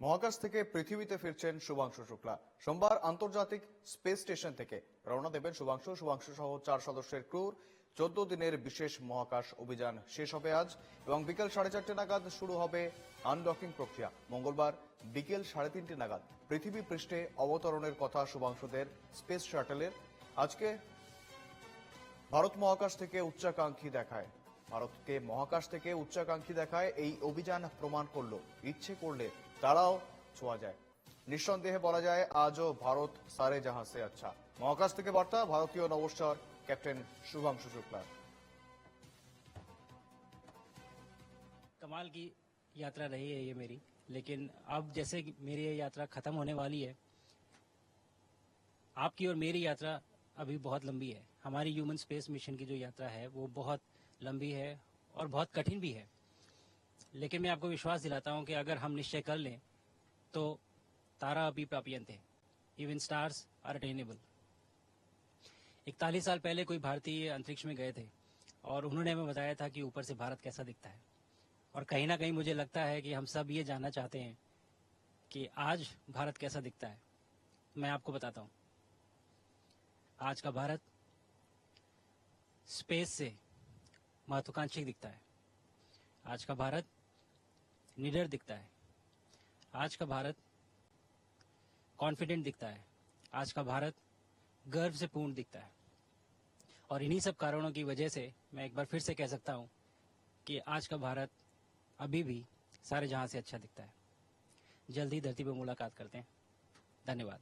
মহাকাশ থেকে পৃথিবীতে ফিরছেন শুভাংশু শুক্লা। সোমবার আন্তর্জাতিক স্পেস স্টেশন থেকে রওনা দেবেন শুভাংশু। শুভাংশু সহ চার সদস্যের ক্রুর চোদ্দ দিনের বিশেষ মহাকাশ অভিযান শেষ হবে আজ এবং বিকেল সাড়ে চারটে নাগাদ শুরু হবে আনডকিং প্রক্রিয়া। মঙ্গলবার বিকেল সাড়ে তিনটে নাগাদ পৃথিবী পৃষ্ঠে অবতরণের কথা শুভাংশুদের স্পেস শাটলের। আজকে ভারত মহাকাশ থেকে উচ্চাকাঙ্ক্ষী দেখায়। ভারতকে মহাকাশ থেকে উচ্চাকাঙ্ক্ষী দেখায় এই অভিযান প্রমাণ করলো ইচ্ছে করলে তারাও ছোঁয়া যায় নিঃসন্দেহে বলা যায় আজও ভারত সারে জাহাঁ সে আচ্ছা মহাকাশ থেকে বার্তা ভারতীয় নবস্টার ক্যাপ্টেন শুভাংশু শুক্লা कमाल की यात्रा रही है ये मेरी लेकिन अब जैसे कि मेरी ये यात्रा खत्म होने वाली है आपकी और मेरी यात्रा अभी बहुत लंबी है हमारी ह्यूमन स्पेस मिशन की जो यात्रा है वो बहुत लंबी है और बहुत कठिन भी है। लेकिन मैं आपको विश्वास दिलाता हूँ कि अगर हम निश्चय कर लें तो तारा अभी प्रापियंत है। इवन स्टार्स आर अटेनेबल इकतालीस साल पहले कोई भारतीय अंतरिक्ष में गए थे और उन्होंने हमें बताया था कि ऊपर से भारत कैसा दिखता है। और कहीं ना कहीं मुझे लगता है कि हम सब ये जानना चाहते हैं कि आज भारत कैसा दिखता है। मैं आपको बताता हूँ। आज का भारत स्पेस से महत्वाकांक्षी दिखता है। आज का भारत निडर दिखता है। आज का भारत कॉन्फिडेंट दिखता है। आज का भारत गर्व से पूर्ण दिखता है। और इन्हीं सब कारणों की वजह से मैं एक बार फिर से कह सकता हूँ कि आज का भारत अभी भी सारे जहाँ से अच्छा दिखता है। जल्दी धरती पर मुलाकात करते हैं। धन्यवाद।